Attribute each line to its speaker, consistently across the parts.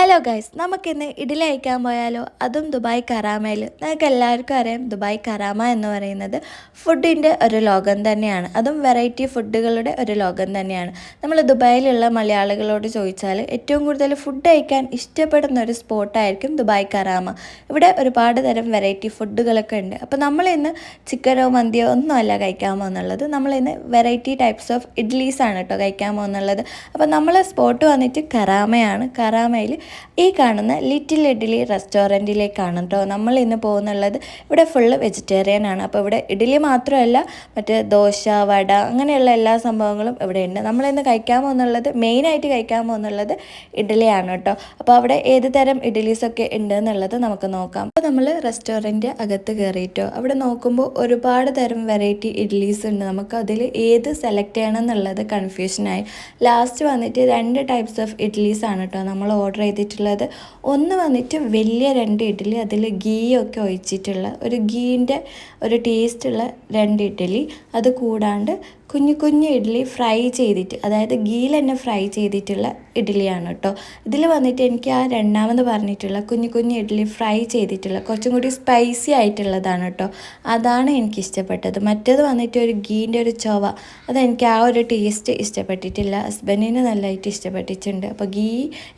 Speaker 1: Hello guys നമുക്കിന്ന് ഇഡലി അയക്കാൻ പോയാലോ? അതും ദുബായ് കറാമയിൽ നമുക്ക് എല്ലാവർക്കും അറിയാം ദുബായ് കറാമ എന്ന് പറയുന്നത് ഫുഡിന്റെ ഒരു ലോകം തന്നെയാണ്. അതും വെറൈറ്റി ഫുഡുകളുടെ ഒരു ലോകം തന്നെയാണ്. നമ്മൾ ദുബായിലുള്ള മലയാളികളോട് ചോദിച്ചാൽ ഏറ്റവും കൂടുതൽ ഫുഡ് കഴിക്കാൻ ഇഷ്ടപ്പെടുന്ന ഒരു സ്പോട്ടായിരിക്കും ദുബായ് കറാമ. ഇവിടെ ഒരുപാട് തരം വെറൈറ്റി ഫുഡുകളൊക്കെ ഉണ്ട്. അപ്പോൾ നമ്മൾ ഇന്ന് ചിക്കനോ മന്തിയോ ഒന്നുമല്ല കഴിക്കാൻ പോകുന്നുള്ളത്. നമ്മളിന്ന് വെറൈറ്റി ടൈപ്സ് ഓഫ് ഇഡ്ഡലീസ് ആണ് കേട്ടോ കഴിക്കാൻ പോകുന്നുള്ളത്. അപ്പോൾ നമ്മൾ സ്പോട്ട് വന്നിട്ട് കറാമയാണ്. കറാമയിൽ ഈ കാണുന്ന ലിറ്റിൽ ഇഡ്ഡലി റെസ്റ്റോറന്റിലേക്കാണ് കേട്ടോ നമ്മൾ ഇന്ന് പോകുന്നുള്ളത്. ഇവിടെ ഫുള്ള് വെജിറ്റേറിയൻ ആണ്. അപ്പോൾ ഇവിടെ ഇഡ്ഡലി മാത്രമല്ല മറ്റേ ദോശ വട അങ്ങനെയുള്ള എല്ലാ സംഭവങ്ങളും ഇവിടെ ഉണ്ട്. നമ്മൾ ഇന്ന് കഴിക്കാൻ പോകുന്നുള്ളത് മെയിനായിട്ട് കഴിക്കാൻ പോകുന്നുള്ളത് ഇഡ്ഡലിയാണ് കേട്ടോ അപ്പോൾ അവിടെ ഏത് തരം ഇഡ്ഡലീസൊക്കെ ഉണ്ട് എന്നുള്ളത് നമുക്ക് നോക്കാം. അപ്പോൾ നമ്മൾ റെസ്റ്റോറന്റ് അകത്ത് കയറിയിട്ടോ. അവിടെ നോക്കുമ്പോൾ ഒരുപാട് തരം വെറൈറ്റി ഇഡ്ഡലീസ് ഉണ്ട്. നമുക്ക് അതിൽ ഏത് സെലക്ട് ചെയ്യണം എന്നുള്ളത് കൺഫ്യൂഷനായി ലാസ്റ്റ് വന്നിട്ട് രണ്ട് ടൈപ്സ് ഓഫ് ഇഡ്ഡലീസ് ആണ് കേട്ടോ നമ്മൾ ഓർഡർ ചെയ്തിട്ടുള്ളത്. ഒന്ന് വന്നിട്ട് വലിയ രണ്ട് ഇഡ്ഡലി അതിൽ ഗീയൊക്കെ ഒഴിച്ചിട്ടുള്ള ഒരു ഗീന്റെ ഒരു ടേസ്റ്റുള്ള രണ്ട് ഇഡ്ഡലി. അത് കൂടാണ്ട് കുഞ്ഞു കുഞ്ഞു ഇഡ്ഡലി ഫ്രൈ ചെയ്തിട്ട് അതായത് ഗീൽ തന്നെ ഫ്രൈ ചെയ്തിട്ടുള്ള ഇഡ്ഡലിയാണ് കേട്ടോ. ഇതിൽ വന്നിട്ട് എനിക്ക് ആ രണ്ടാമത് പറഞ്ഞിട്ടുള്ള കുഞ്ഞു കുഞ്ഞു ഇഡ്ഡലി ഫ്രൈ ചെയ്തിട്ടുള്ള കുറച്ചും കൂടി സ്പൈസി ആയിട്ടുള്ളതാണ് കേട്ടോ. അതാണ് എനിക്ക് ഇഷ്ടപ്പെട്ടത്. മറ്റേത് വന്നിട്ട് ഒരു ഗീന്റെ ഒരു ചൊവ അതെനിക്ക് ആ ഒരു ടേസ്റ്റ് ഇഷ്ടപ്പെട്ടിട്ടില്ല. ഹസ്ബൻഡിന് നല്ലതായിട്ട് ഇഷ്ടപ്പെട്ടിട്ടുണ്ട്. അപ്പോൾ ഗീ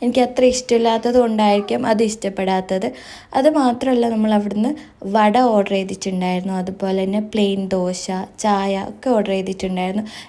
Speaker 1: എനിക്ക് അത്ര ഇഷ്ടമില്ലാത്തത് കൊണ്ടായിരിക്കും അത് ഇഷ്ടപ്പെടാത്തത്. അത് മാത്രമല്ല നമ്മൾ അവിടുന്ന് വട ഓർഡർ ചെയ്തിട്ടുണ്ടായിരുന്നു. അതുപോലെ തന്നെ പ്ലെയിൻ ദോശ ചായ ഒക്കെ ഓർഡർ ചെയ്തിട്ടുണ്ടായിരുന്നു.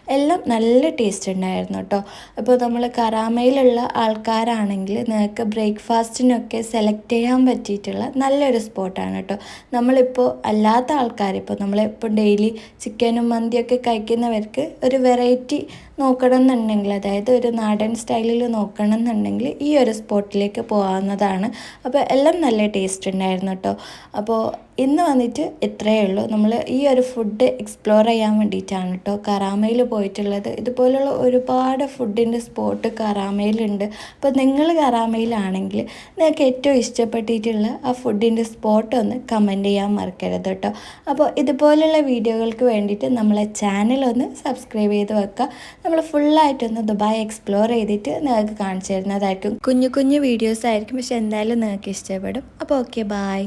Speaker 1: എല്ലാം നല്ല ടേസ്റ്റ് ഉണ്ടായിരുന്നു കേട്ടോ അപ്പോൾ നമ്മൾ കറാമയിലുള്ള ആൾക്കാരാണെങ്കിൽ നിങ്ങൾക്ക് ബ്രേക്ക്ഫാസ്റ്റിനൊക്കെ സെലക്ട് ചെയ്യാൻ പറ്റിയിട്ടുള്ള നല്ലൊരു സ്പോട്ടാണ് കേട്ടോ നമ്മളിപ്പോൾ അല്ലാത്ത ആൾക്കാർ ഇപ്പോൾ നമ്മളിപ്പോൾ ഡെയിലി ചിക്കനും മന്തിയൊക്കെ കഴിക്കുന്നവർക്ക് ഒരു വെറൈറ്റി നോക്കണം എന്നുണ്ടെങ്കിൽ അതായത് ഒരു നാടൻ സ്റ്റൈലിൽ നോക്കണം എന്നുണ്ടെങ്കിൽ ഈ ഒരു സ്പോട്ടിലേക്ക് പോകാവുന്നതാണ്. അപ്പോൾ എല്ലാം നല്ല ടേസ്റ്റ് ഉണ്ടായിരുന്നു കേട്ടോ അപ്പോൾ ഇന്ന് വന്നിട്ട് ഇത്രയേ ഉള്ളൂ. നമ്മൾ ഈ ഒരു ഫുഡ് എക്സ്പ്ലോർ ചെയ്യാൻ വേണ്ടിയിട്ടാണ് കേട്ടോ കറാമയിൽ പോയിട്ടുള്ളത്. ഇതുപോലുള്ള ഒരുപാട് ഫുഡിന്റെ സ്പോട്ട് കറാമയിലുണ്ട്. അപ്പോൾ നിങ്ങൾ കറാമയിലാണെങ്കിൽ നിങ്ങൾക്ക് ഏറ്റവും ഇഷ്ടപ്പെട്ടിട്ടുള്ള ആ ഫുഡിന്റെ സ്പോട്ട് ഒന്ന് കമന്റ് ചെയ്യാൻ മറക്കരുത് കേട്ടോ അപ്പോൾ ഇതുപോലുള്ള വീഡിയോകൾക്ക് വേണ്ടിയിട്ട് നമ്മളെ ചാനൽ ഒന്ന് സബ്സ്ക്രൈബ് ചെയ്ത് വെക്കുക. നമ്മൾ ഫുള്ളായിട്ടൊന്ന് ദുബായ് എക്സ്പ്ലോർ ചെയ്തിട്ട് നിങ്ങൾക്ക് കാണിച്ചു തരുന്നതായിരിക്കും. കുഞ്ഞു കുഞ്ഞു വീഡിയോസ് ആയിരിക്കും. പക്ഷെ എന്തായാലും നിങ്ങൾക്ക് ഇഷ്ടപ്പെടും. അപ്പോൾ ഓക്കെ ബായ്